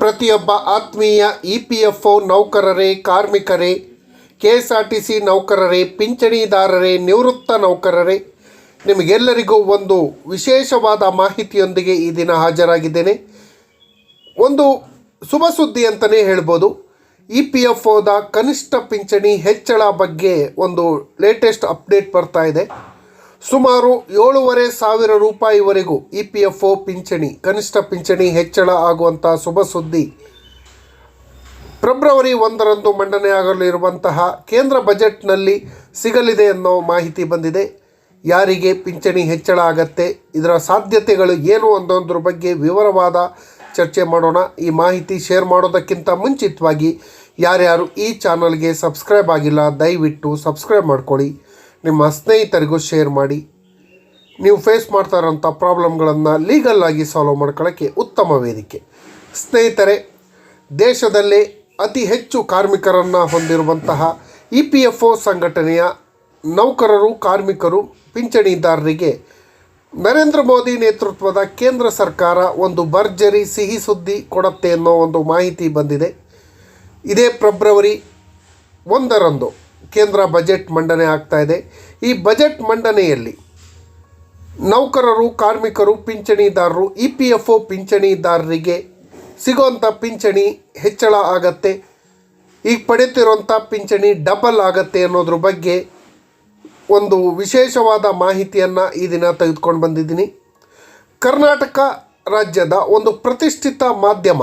ಪ್ರತಿಯೊಬ್ಬ ಆತ್ಮೀಯ E P F O ನೌಕರರೇ, ಕಾರ್ಮಿಕರೇ, K S R T C ನೌಕರರೇ, ಪಿಂಚಣಿದಾರರೇ, ನಿವೃತ್ತ ನೌಕರರೇ, ನಿಮಗೆಲ್ಲರಿಗೂ ಒಂದು ವಿಶೇಷವಾದ ಮಾಹಿತಿಯೊಂದಿಗೆ ಈ ದಿನ ಹಾಜರಾಗಿದ್ದೇನೆ. ಒಂದು ಶುಭ ಸುದ್ದಿ ಅಂತಲೇ ಹೇಳ್ಬೋದು. ಇ ಪಿ ಎಫ್ ಒದ ಕನಿಷ್ಠ ಪಿಂಚಣಿ ಹೆಚ್ಚಳ ಬಗ್ಗೆ ಒಂದು ಲೇಟೆಸ್ಟ್ ಅಪ್ಡೇಟ್ ಬರ್ತಾ ಇದೆ. ಸುಮಾರು ಏಳೂವರೆ ಸಾವಿರ ರೂಪಾಯಿವರೆಗೂ ಇ ಪಿ ಎಫ್ ಒ ಪಿಂಚಣಿ, ಕನಿಷ್ಠ ಪಿಂಚಣಿ ಹೆಚ್ಚಳ ಆಗುವಂಥ ಶುಭ ಸುದ್ದಿ. ಫೆಬ್ರವರಿ ಒಂದರಂದು ಮಂಡನೆಯಾಗಲಿರುವಂತಹ ಕೇಂದ್ರ ಬಜೆಟ್ನಲ್ಲಿ ಸಿಗಲಿದೆ ಅನ್ನೋ ಮಾಹಿತಿ ಬಂದಿದೆ. ಯಾರಿಗೆ ಪಿಂಚಣಿ ಹೆಚ್ಚಳ ಆಗತ್ತೆ, ಇದರ ಸಾಧ್ಯತೆಗಳು ಏನು ಅನ್ನೋದ್ರ ಬಗ್ಗೆ ವಿವರವಾದ ಚರ್ಚೆ ಮಾಡೋಣ. ಈ ಮಾಹಿತಿ ಶೇರ್ ಮಾಡೋದಕ್ಕಿಂತ ಮುಂಚಿತವಾಗಿ ಯಾರ್ಯಾರು ಈ ಚಾನಲ್ಗೆ ಸಬ್ಸ್ಕ್ರೈಬ್ ಆಗಿಲ್ಲ, ದಯವಿಟ್ಟು ಸಬ್ಸ್ಕ್ರೈಬ್ ಮಾಡ್ಕೊಳ್ಳಿ. ನಿಮ್ಮ ಸ್ನೇಹಿತರಿಗೂ ಶೇರ್ ಮಾಡಿ. ನೀವು ಫೇಸ್ ಮಾಡ್ತಾ ಇರೋಂಥ ಪ್ರಾಬ್ಲಮ್ಗಳನ್ನು ಲೀಗಲ್ ಆಗಿ ಸಾಲ್ವ್ ಮಾಡ್ಕೊಳ್ಳೋಕ್ಕೆ ಉತ್ತಮ ವೇದಿಕೆ. ಸ್ನೇಹಿತರೆ, ದೇಶದಲ್ಲೇ ಅತಿ ಹೆಚ್ಚು ಕಾರ್ಮಿಕರನ್ನು ಹೊಂದಿರುವಂತಹ ಇ ಪಿ ಎಫ್ ಒ ಸಂಘಟನೆಯ ನೌಕರರು, ಕಾರ್ಮಿಕರು, ಪಿಂಚಣಿದಾರರಿಗೆ ನರೇಂದ್ರ ಮೋದಿ ನೇತೃತ್ವದ ಕೇಂದ್ರ ಸರ್ಕಾರ ಒಂದು ಭರ್ಜರಿ ಸಿಹಿ ಸುದ್ದಿ ಕೊಡುತ್ತೆ ಅನ್ನೋ ಒಂದು ಮಾಹಿತಿ ಬಂದಿದೆ. ಇದೇ ಫೆಬ್ರವರಿ ಒಂದರಂದು. ಕೇಂದ್ರ ಬಜೆಟ್ ಮಂಡನೆ ಆಗ್ತಾ ಇದೆ. ಈ ಬಜೆಟ್ ಮಂಡನೆಯಲ್ಲಿ ನೌಕರರು, ಕಾರ್ಮಿಕರು, ಪಿಂಚಣಿದಾರರು, ಇ ಪಿ ಎಫ್ ಒ ಪಿಂಚಣಿದಾರರಿಗೆ ಸಿಗೋಂಥ ಪಿಂಚಣಿ ಹೆಚ್ಚಳ ಆಗತ್ತೆ. ಈಗ ಪಡೆಯುತ್ತಿರುವಂಥ ಪಿಂಚಣಿ ಡಬಲ್ ಆಗತ್ತೆ ಅನ್ನೋದ್ರ ಬಗ್ಗೆ ಒಂದು ವಿಶೇಷವಾದ ಮಾಹಿತಿಯನ್ನು ಈ ದಿನ ತೆಗೆದುಕೊಂಡು ಬಂದಿದ್ದೀನಿ. ಕರ್ನಾಟಕ ರಾಜ್ಯದ ಒಂದು ಪ್ರತಿಷ್ಠಿತ ಮಾಧ್ಯಮ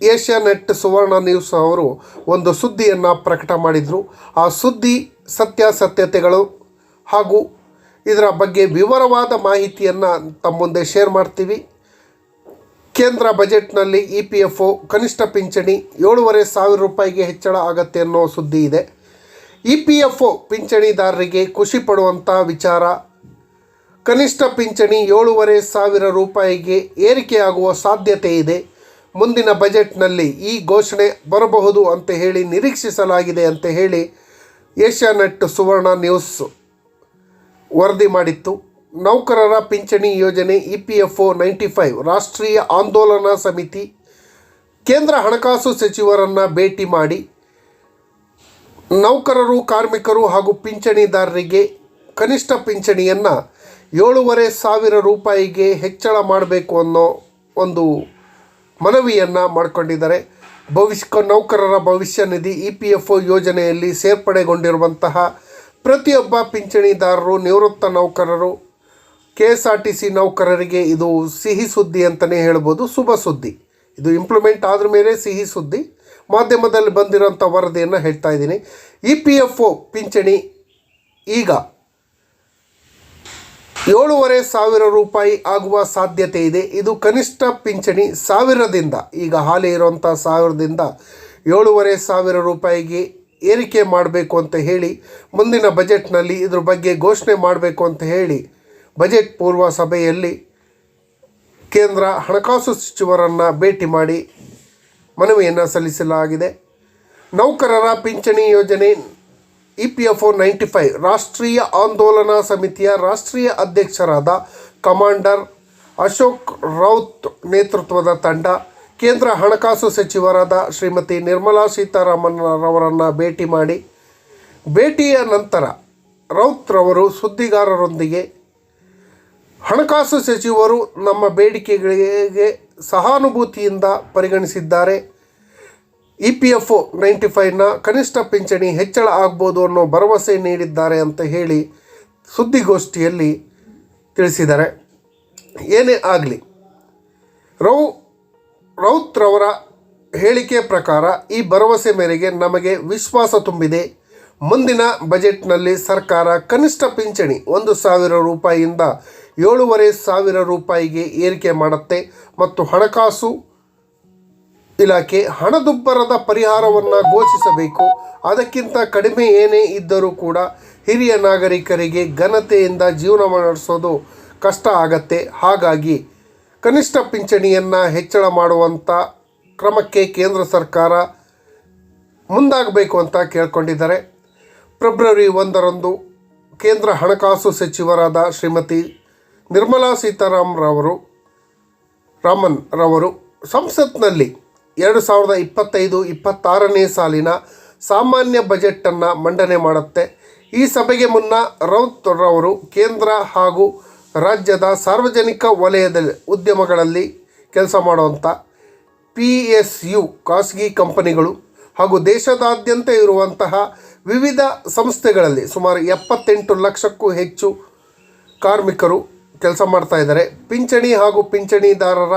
ಏಷ್ಯಾನೆಟ್ ಸುವರ್ಣ ನ್ಯೂಸ್ ಅವರು ಒಂದು ಸುದ್ದಿಯನ್ನು ಪ್ರಕಟ ಮಾಡಿದರು. ಆ ಸುದ್ದಿ ಸತ್ಯಾಸತ್ಯತೆಗಳು ಹಾಗೂ ಇದರ ಬಗ್ಗೆ ವಿವರವಾದ ಮಾಹಿತಿಯನ್ನು ತಮ್ಮ ಮುಂದೆ ಶೇರ್ ಮಾಡ್ತೀವಿ. ಕೇಂದ್ರ ಬಜೆಟ್ನಲ್ಲಿ ಇ ಪಿ ಎಫ್ ಒ ಕನಿಷ್ಠ ಪಿಂಚಣಿ ಏಳೂವರೆ ಸಾವಿರ ರೂಪಾಯಿಗೆ ಹೆಚ್ಚಳ ಆಗತ್ತೆ ಅನ್ನೋ ಸುದ್ದಿ ಇದೆ. ಇ ಪಿ ಎಫ್ ಒ ಪಿಂಚಣಿದಾರರಿಗೆ ಖುಷಿ ಪಡುವಂಥ ವಿಚಾರ, ಕನಿಷ್ಠ ಪಿಂಚಣಿ ಏಳೂವರೆ ಸಾವಿರ ರೂಪಾಯಿಗೆ ಏರಿಕೆಯಾಗುವ ಸಾಧ್ಯತೆ ಇದೆ. ಮುಂದಿನ ಬಜೆಟ್ನಲ್ಲಿ ಈ ಘೋಷಣೆ ಬರಬಹುದು ಅಂತ ಹೇಳಿ ನಿರೀಕ್ಷಿಸಲಾಗಿದೆ ಅಂತ ಹೇಳಿ ಏಷ್ಯಾನೆಟ್ ಸುವರ್ಣ ನ್ಯೂಸ್ ವರದಿ ಮಾಡಿತ್ತು. ನೌಕರರ ಪಿಂಚಣಿ ಯೋಜನೆ E P F O ninety five ರಾಷ್ಟ್ರೀಯ ಆಂದೋಲನ ಸಮಿತಿ ಕೇಂದ್ರ ಹಣಕಾಸು ಸಚಿವರನ್ನು ಭೇಟಿ ಮಾಡಿ ನೌಕರರು, ಕಾರ್ಮಿಕರು ಹಾಗೂ ಪಿಂಚಣಿದಾರರಿಗೆ ಕನಿಷ್ಠ ಪಿಂಚಣಿಯನ್ನು ಏಳೂವರೆ ಸಾವಿರ ರೂಪಾಯಿಗೆ ಹೆಚ್ಚಳ ಮಾಡಬೇಕು ಅನ್ನೋ ಒಂದು ಮನವಿಯನ್ನು ಮಾಡಿಕೊಂಡಿದ್ದಾರೆ. ಭವಿಷ್ಯ ನೌಕರರ ಭವಿಷ್ಯ ನಿಧಿ ಇ ಪಿ ಎಫ್ ಒ ಯೋಜನೆಯಲ್ಲಿ ಸೇರ್ಪಡೆಗೊಂಡಿರುವಂತಹ ಪ್ರತಿಯೊಬ್ಬ ಪಿಂಚಣಿದಾರರು, ನಿವೃತ್ತ ನೌಕರರು, K S R T C ನೌಕರರಿಗೆ ಇದು ಸಿಹಿ ಸುದ್ದಿ ಅಂತಲೇ ಹೇಳ್ಬೋದು, ಶುಭ ಸುದ್ದಿ. ಇದು ಇಂಪ್ಲಿಮೆಂಟ್ ಆದ್ರ ಮೇಲೆ ಸಿಹಿ ಸುದ್ದಿ. ಮಾಧ್ಯಮದಲ್ಲಿ ಬಂದಿರೋಂಥ ವರದಿಯನ್ನು ಹೇಳ್ತಾ ಇದ್ದೀನಿ. ಇ ಪಿ ಎಫ್ ಒ ಪಿಂಚಣಿ ಈಗ ಏಳೂವರೆ ಸಾವಿರ ರೂಪಾಯಿ ಆಗುವ ಸಾಧ್ಯತೆ ಇದೆ. ಇದು ಕನಿಷ್ಠ ಪಿಂಚಣಿ ಸಾವಿರದಿಂದ. ಈಗ ಹಾಲಿ ಇರುವಂಥ ಸಾವಿರದಿಂದ ಏಳೂವರೆ ಸಾವಿರ ರೂಪಾಯಿಗೆ ಏರಿಕೆ ಮಾಡಬೇಕು ಅಂತ ಹೇಳಿ, ಮುಂದಿನ ಬಜೆಟ್ನಲ್ಲಿ ಇದ್ರ ಬಗ್ಗೆ ಘೋಷಣೆ ಮಾಡಬೇಕು ಅಂತ ಹೇಳಿ, ಬಜೆಟ್ ಪೂರ್ವ ಸಭೆಯಲ್ಲಿ ಕೇಂದ್ರ ಹಣಕಾಸು ಸಚಿವರನ್ನು ಭೇಟಿ ಮಾಡಿ ಮನವಿಯನ್ನು ಸಲ್ಲಿಸಲಾಗಿದೆ. ನೌಕರರ ಪಿಂಚಣಿ ಯೋಜನೆ E P F O ninety five ರಾಷ್ಟ್ರೀಯ ಆಂದೋಲನ ಸಮಿತಿಯ ರಾಷ್ಟ್ರೀಯ ಅಧ್ಯಕ್ಷರಾದ ಕಮಾಂಡರ್ ಅಶೋಕ್ ರೌತ್ ನೇತೃತ್ವದ ತಂಡ, ಕೇಂದ್ರ ಹಣಕಾಸು ಸಚಿವರಾದ ಶ್ರೀಮತಿ ನಿರ್ಮಲಾ ಸೀತಾರಾಮನ್ ರವರನ್ನು ಭೇಟಿ ಮಾಡಿ, ಭೇಟಿಯ ನಂತರ ರೌತ್ ರವರು ಸುದ್ದಿಗಾರರೊಂದಿಗೆ, ಹಣಕಾಸು ಸಚಿವರು ನಮ್ಮ ಬೇಡಿಕೆಗಳಿಗೆ ಸಹಾನುಭೂತಿಯಿಂದ ಪರಿಗಣಿಸಿದ್ದಾರೆ. E P F O ninety ಫೈವ್ನ ಕನಿಷ್ಠ ಪಿಂಚಣಿ ಹೆಚ್ಚಳ ಆಗ್ಬೋದು ಅನ್ನೋ ಭರವಸೆ ನೀಡಿದ್ದಾರೆ ಅಂತ ಹೇಳಿ ಸುದ್ದಿಗೋಷ್ಠಿಯಲ್ಲಿ ತಿಳಿಸಿದ್ದಾರೆ. ಏನೇ ಆಗಲಿ, ರೌ, ರೌತ್ರವರ ಹೇಳಿಕೆ ಪ್ರಕಾರ ಈ ಭರವಸೆ ಮೇರೆಗೆ ನಮಗೆ ವಿಶ್ವಾಸ ತುಂಬಿದೆ. ಮುಂದಿನ ಬಜೆಟ್ನಲ್ಲಿ ಸರ್ಕಾರ ಕನಿಷ್ಠ ಪಿಂಚಣಿ ಒಂದು ಸಾವಿರ ರೂಪಾಯಿಯಿಂದ ಏಳೂವರೆ ಸಾವಿರ ರೂಪಾಯಿಗೆ ಏರಿಕೆ ಮಾಡುತ್ತೆ ಮತ್ತು ಹಣಕಾಸು ಇಲಾಖೆ ಹಣದುಬ್ಬರದ ಪರಿಹಾರವನ್ನು ಘೋಷಿಸಬೇಕು. ಅದಕ್ಕಿಂತ ಕಡಿಮೆ ಏನೇ ಇದ್ದರೂ ಕೂಡ ಹಿರಿಯ ನಾಗರಿಕರಿಗೆ ಘನತೆಯಿಂದ ಜೀವನ ನಡೆಸೋದು ಕಷ್ಟ ಆಗತ್ತೆ. ಹಾಗಾಗಿ ಕನಿಷ್ಠ ಪಿಂಚಣಿಯನ್ನು ಹೆಚ್ಚಳ ಮಾಡುವಂಥ ಕ್ರಮಕ್ಕೆ ಕೇಂದ್ರ ಸರ್ಕಾರ ಮುಂದಾಗಬೇಕು ಅಂತ ಕೇಳ್ಕೊಂಡಿದ್ದಾರೆ. ಫೆಬ್ರವರಿ ಒಂದರಂದು ಕೇಂದ್ರ ಹಣಕಾಸು ಸಚಿವರಾದ ಶ್ರೀಮತಿ ನಿರ್ಮಲಾ ಸೀತಾರಾಮ್ ರವರು, ರಾಮನ್ ರವರು ಸಂಸತ್ನಲ್ಲಿ ಎರಡು ಸಾವಿರದ ಇಪ್ಪತ್ತೈದು, ಇಪ್ಪತ್ತಾರನೇ ಸಾಲಿನ ಸಾಮಾನ್ಯ ಬಜೆಟನ್ನು ಮಂಡನೆ ಮಾಡುತ್ತೆ. ಈ ಸಭೆಗೆ ಮುನ್ನ ರೌತ್ ರವರು ಕೇಂದ್ರ ಹಾಗೂ ರಾಜ್ಯದ ಸಾರ್ವಜನಿಕ ವಲಯದ ಉದ್ಯಮಗಳಲ್ಲಿ ಕೆಲಸ ಮಾಡುವಂಥ ಪಿ ಎಸ್ ಯು ಖಾಸಗಿ ಕಂಪನಿಗಳು ಹಾಗೂ ದೇಶದಾದ್ಯಂತ ಇರುವಂತಹ ವಿವಿಧ ಸಂಸ್ಥೆಗಳಲ್ಲಿ ಸುಮಾರು ಎಪ್ಪತ್ತೆಂಟು ಲಕ್ಷಕ್ಕೂ ಹೆಚ್ಚು ಕಾರ್ಮಿಕರು ಕೆಲಸ ಮಾಡ್ತಾ ಇದ್ದಾರೆ. ಪಿಂಚಣಿ ಹಾಗೂ ಪಿಂಚಣಿದಾರರ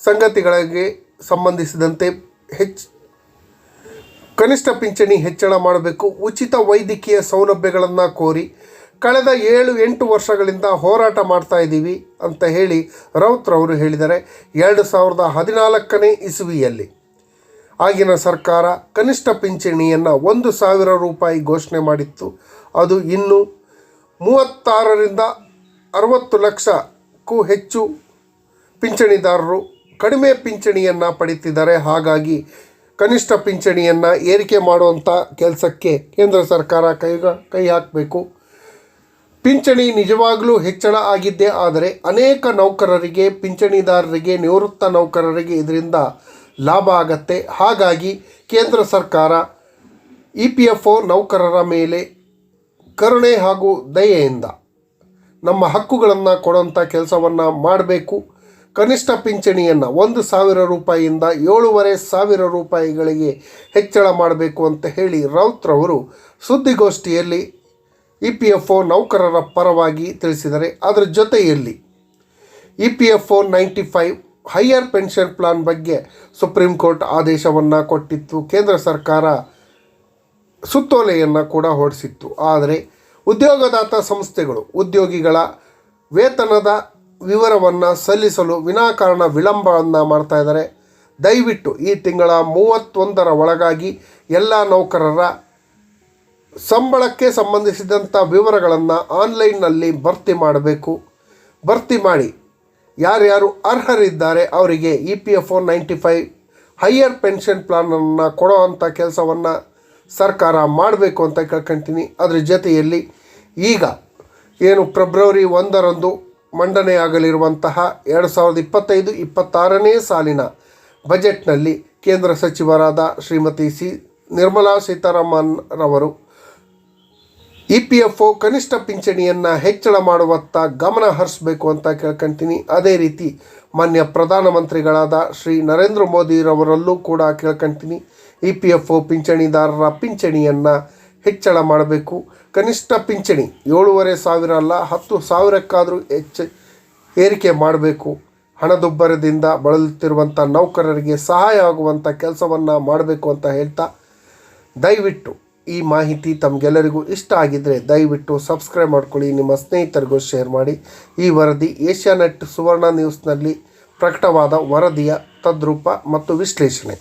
ಸಂಗತಿಗಳಿಗೆ ಸಂಬಂಧಿಸಿದಂತೆ ಹೆಚ್ಚು ಕನಿಷ್ಠ ಪಿಂಚಣಿ ಹೆಚ್ಚಳ ಮಾಡಬೇಕು. ಉಚಿತ ವೈದ್ಯಕೀಯ ಸೌಲಭ್ಯಗಳನ್ನು ಕೋರಿ ಕಳೆದ ಏಳು ಎಂಟು ವರ್ಷಗಳಿಂದ ಹೋರಾಟ ಮಾಡ್ತಾ ಇದ್ದೀವಿ ಅಂತ ಹೇಳಿ ರೌತ್ರವರು ಹೇಳಿದ್ದಾರೆ. ಎರಡು ಸಾವಿರದ ಹದಿನಾಲ್ಕನೇ ಇಸುವಿಯಲ್ಲಿ ಆಗಿನ ಸರ್ಕಾರ ಕನಿಷ್ಠ ಪಿಂಚಣಿಯನ್ನು ಒಂದು ಸಾವಿರ ರೂಪಾಯಿ ಘೋಷಣೆ ಮಾಡಿತ್ತು. ಅದು ಇನ್ನು ಮೂವತ್ತಾರರಿಂದ ಅರವತ್ತು ಲಕ್ಷಕ್ಕೂ ಹೆಚ್ಚು ಪಿಂಚಣಿದಾರರು ಕಡಿಮೆ ಪಿಂಚಣಿಯನ್ನು ಪಡೀತಿದ್ದಾರೆ. ಹಾಗಾಗಿ ಕನಿಷ್ಠ ಪಿಂಚಣಿಯನ್ನು ಏರಿಕೆ ಮಾಡುವಂಥ ಕೆಲಸಕ್ಕೆ ಕೇಂದ್ರ ಸರ್ಕಾರ ಕೈಗ ಕೈ ಹಾಕಬೇಕು. ಪಿಂಚಣಿ ನಿಜವಾಗಲೂ ಹೆಚ್ಚಳ ಆಗಿದ್ದೇ ಆದರೆ ಅನೇಕ ನೌಕರರಿಗೆ, ಪಿಂಚಣಿದಾರರಿಗೆ, ನಿವೃತ್ತ ನೌಕರರಿಗೆ ಇದರಿಂದ ಲಾಭ ಆಗತ್ತೆ. ಹಾಗಾಗಿ ಕೇಂದ್ರ ಸರ್ಕಾರ ಇ ಪಿ ಎಫ್ ಒ ನೌಕರರ ಮೇಲೆ ಕರುಣೆ ಹಾಗೂ ದಯೆಯಿಂದ ನಮ್ಮ ಹಕ್ಕುಗಳನ್ನು ಕೊಡೋಂಥ ಕೆಲಸವನ್ನು ಮಾಡಬೇಕು. ಕನಿಷ್ಠ ಪಿಂಚಣಿಯನ್ನು ಒಂದು ಸಾವಿರ ರೂಪಾಯಿಯಿಂದ ಏಳೂವರೆ ಸಾವಿರ ರೂಪಾಯಿಗಳಿಗೆ ಹೆಚ್ಚಳ ಮಾಡಬೇಕು ಅಂತ ಹೇಳಿ ರೌತ್ರವರು ಸುದ್ದಿಗೋಷ್ಠಿಯಲ್ಲಿ ಇ ಪಿ ಎಫ್ ಒ ನೌಕರರ ಪರವಾಗಿ ತಿಳಿಸಿದರೆ ಅದರ ಜೊತೆಯಲ್ಲಿ E P F O ninety five higher pension plan ಬಗ್ಗೆ ಸುಪ್ರೀಂ ಕೋರ್ಟ್ ಆದೇಶವನ್ನು ಕೊಟ್ಟಿತ್ತು. ಕೇಂದ್ರ ಸರ್ಕಾರ ಸುತ್ತೋಲೆಯನ್ನು ಕೂಡ ಹೊರಡಿಸಿತ್ತು ಆದರೆ ಉದ್ಯೋಗದಾತ ಸಂಸ್ಥೆಗಳು, ಉದ್ಯೋಗಿಗಳ ವೇತನದ ವಿವರವನ್ನು ಸಲ್ಲಿಸಲು ವಿನಾಕಾರಣ ವಿಳಂಬವನ್ನು ಮಾಡ್ತಾ ಇದ್ದಾರೆ. ದಯವಿಟ್ಟು ಈ ತಿಂಗಳ ಮೂವತ್ತೊಂದರ ಒಳಗಾಗಿ ಎಲ್ಲ ನೌಕರರ ಸಂಬಳಕ್ಕೆ ಸಂಬಂಧಿಸಿದಂಥ ವಿವರಗಳನ್ನು ಆನ್ಲೈನ್ನಲ್ಲಿ ಭರ್ತಿ ಮಾಡಬೇಕು. ಭರ್ತಿ ಮಾಡಿ. ಯಾರ್ಯಾರು ಅರ್ಹರಿದ್ದಾರೆ ಅವರಿಗೆ E P F O ninety five higher pension ಪ್ಲಾನನ್ನು ಕೊಡೋವಂಥ ಕೆಲಸವನ್ನು ಸರ್ಕಾರ ಮಾಡಬೇಕು ಅಂತ ಕೇಳ್ಕೊಂತೀನಿ. ಅದ್ರ ಜೊತೆಯಲ್ಲಿ ಈಗ ಏನು ಫೆಬ್ರವರಿ ಒಂದರಂದು ಮಂಡನೆಯಾಗಲಿರುವಂತಹ ಎರಡು ಸಾವಿರದ ಇಪ್ಪತ್ತೈದು ಇಪ್ಪತ್ತಾರನೇ ಸಾಲಿನ ಬಜೆಟ್ನಲ್ಲಿ ಕೇಂದ್ರ ಸಚಿವರಾದ ಶ್ರೀಮತಿ ಸಿ ನಿರ್ಮಲಾ ಸೀತಾರಾಮನ್ ರವರು ಇ ಪಿ ಎಫ್ ಒ ಕನಿಷ್ಠ ಪಿಂಚಣಿಯನ್ನು ಹೆಚ್ಚಳ ಮಾಡುವತ್ತ ಗಮನ ಹರಿಸಬೇಕು ಅಂತ ಕೇಳ್ಕೊಂತೀನಿ. ಅದೇ ರೀತಿ ಮಾನ್ಯ ಪ್ರಧಾನಮಂತ್ರಿಗಳಾದ ಶ್ರೀ ನರೇಂದ್ರ ಮೋದಿರವರಲ್ಲೂ ಕೂಡ ಕೇಳ್ಕೊಂತೀನಿ. ಇ ಪಿ ಎಫ್ ಒ ಪಿಂಚಣಿದಾರರ ಪಿಂಚಣಿಯನ್ನು ಹೆಚ್ಚಳ ಮಾಡಬೇಕು. ಕನಿಷ್ಠ ಪಿಂಚಣಿ ಏಳೂವರೆ ಸಾವಿರ ಅಲ್ಲ, ಹತ್ತು ಸಾವಿರಕ್ಕಾದರೂ ಹೆಚ್ಚು ಏರಿಕೆ ಮಾಡಬೇಕು. ಹಣದುಬ್ಬರದಿಂದ ಬಳಲುತ್ತಿರುವಂಥ ನೌಕರರಿಗೆ ಸಹಾಯ ಆಗುವಂಥ ಕೆಲಸವನ್ನು ಮಾಡಬೇಕು ಅಂತ ಹೇಳ್ತಾ ದಯವಿಟ್ಟು ಈ ಮಾಹಿತಿ ತಮಗೆಲ್ಲರಿಗೂ ಇಷ್ಟ ಆಗಿದ್ದರೆ ದಯವಿಟ್ಟು ಸಬ್ಸ್ಕ್ರೈಬ್ ಮಾಡ್ಕೊಳ್ಳಿ, ನಿಮ್ಮ ಸ್ನೇಹಿತರಿಗೂ ಶೇರ್ ಮಾಡಿ. ಈ ವರದಿ ಏಷ್ಯಾನೆಟ್ ಸುವರ್ಣ ನ್ಯೂಸ್ನಲ್ಲಿ ಪ್ರಕಟವಾದ ವರದಿಯ ತದ್ರೂಪ ಮತ್ತು ವಿಶ್ಲೇಷಣೆ.